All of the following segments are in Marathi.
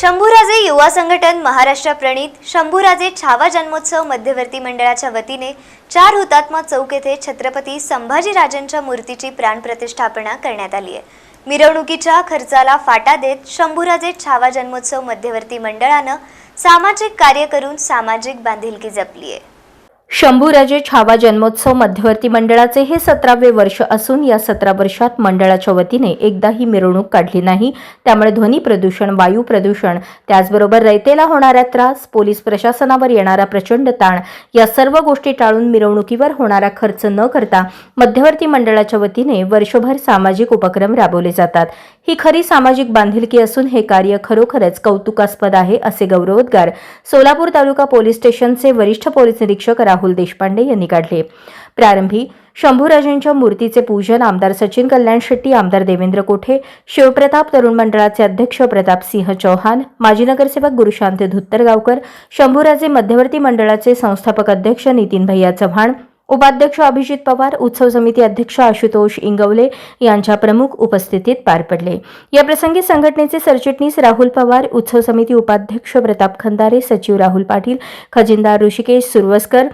शंभूराजे युवा संघटन महाराष्ट्र प्रणित शंभूराजे छावा जन्मोत्सव मध्यवर्ती मंडळाच्या वतीने चार हुतात्मा चौक येथे छत्रपती संभाजीराजांच्या मूर्तीची प्राणप्रतिष्ठापना करण्यात आली आहे. मिरवणुकीच्या खर्चाला फाटा देत शंभूराजे छावा जन्मोत्सव मध्यवर्ती मंडळानं सामाजिक कार्य करून सामाजिक बांधिलकी जपली आहे. शंभूराजे छावा जन्मोत्सव मध्यवर्ती मंडळाचे हे सतरावे वर्ष असून या सतरा वर्षात मंडळाच्या वतीने एकदाही मिरवणूक काढली नाही. त्यामुळे ध्वनी प्रदूषण वायू प्रदूषण त्याचबरोबर रयतेला होणारा त्रास पोलीस प्रशासनावर येणारा प्रचंड ताण या सर्व गोष्टी टाळून मिरवणुकीवर होणारा खर्च न करता मध्यवर्ती मंडळाच्या वतीने वर्षभर सामाजिक उपक्रम राबवले जातात. ही खरी सामाजिक बांधिलकी असून हे कार्य खरोखरच कौतुकास्पद आहे असे गौरवोद्गार सोलापूर तालुका पोलीस स्टेशनचे वरिष्ठ पोलीस निरीक्षक राहुल देशपांडे यांनी काढले. प्रारंभी शंभूराजांच्या मूर्तीचे पूजन आमदार सचिन कल्याण शेट्टी आमदार देवेंद्र कोठे शिवप्रताप तरुण मंडळाचे अध्यक्ष प्रताप सिंह चौहान माजी नगरसेवक गुरुशांत धुत्तरगावकर शंभूराजे मध्यवर्ती मंडळाचे संस्थापक अध्यक्ष नितीन भैया चव्हाण उपाध्यक्ष अभिजित पवार उत्सव समिती अध्यक्ष आशुतोष इंगवले यांच्या प्रमुख उपस्थितीत पार पडले. या प्रसंगी संघटनेचे सरचिटणीस राहुल पवार उत्सव समिती उपाध्यक्ष प्रताप खंदारे सचिव राहुल पाटील खजिनदार ऋषिकेश सुरवसकर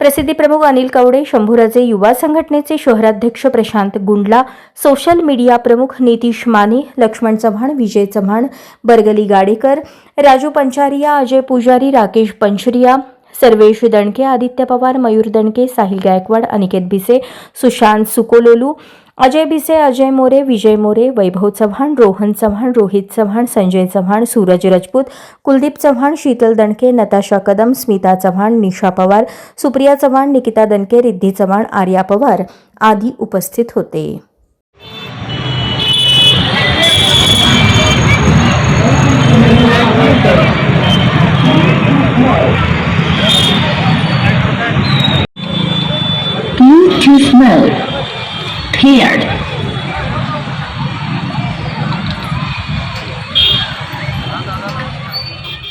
प्रसिद्धी प्रमुख अनिल कवडे शंभूराजे युवा संघटनेचे शहराध्यक्ष प्रशांत गुंडला सोशल मीडिया प्रमुख नितीश माने लक्ष्मण चव्हाण विजय चव्हाण बरगली गाडेकर राजू पंचारिया अजय पुजारी राकेश पंचरिया सर्वेश दणके आदित्य पवार मयूर दणके साहिल गायकवाड अनिकेत भिसे सुशांत सुकोलोलू अजय भिसे अजय मोरे विजय मोरे वैभव चव्हाण रोहन चव्हाण रोहित चव्हाण संजय चव्हाण सूरज रजपूत कुलदीप चव्हाण शीतल दणके नताशा कदम स्मिता चव्हाण निशा पवार सुप्रिया चव्हाण निकिता दणके रिद्धी चव्हाण आर्या पवार आदी उपस्थित होते. too small, paired,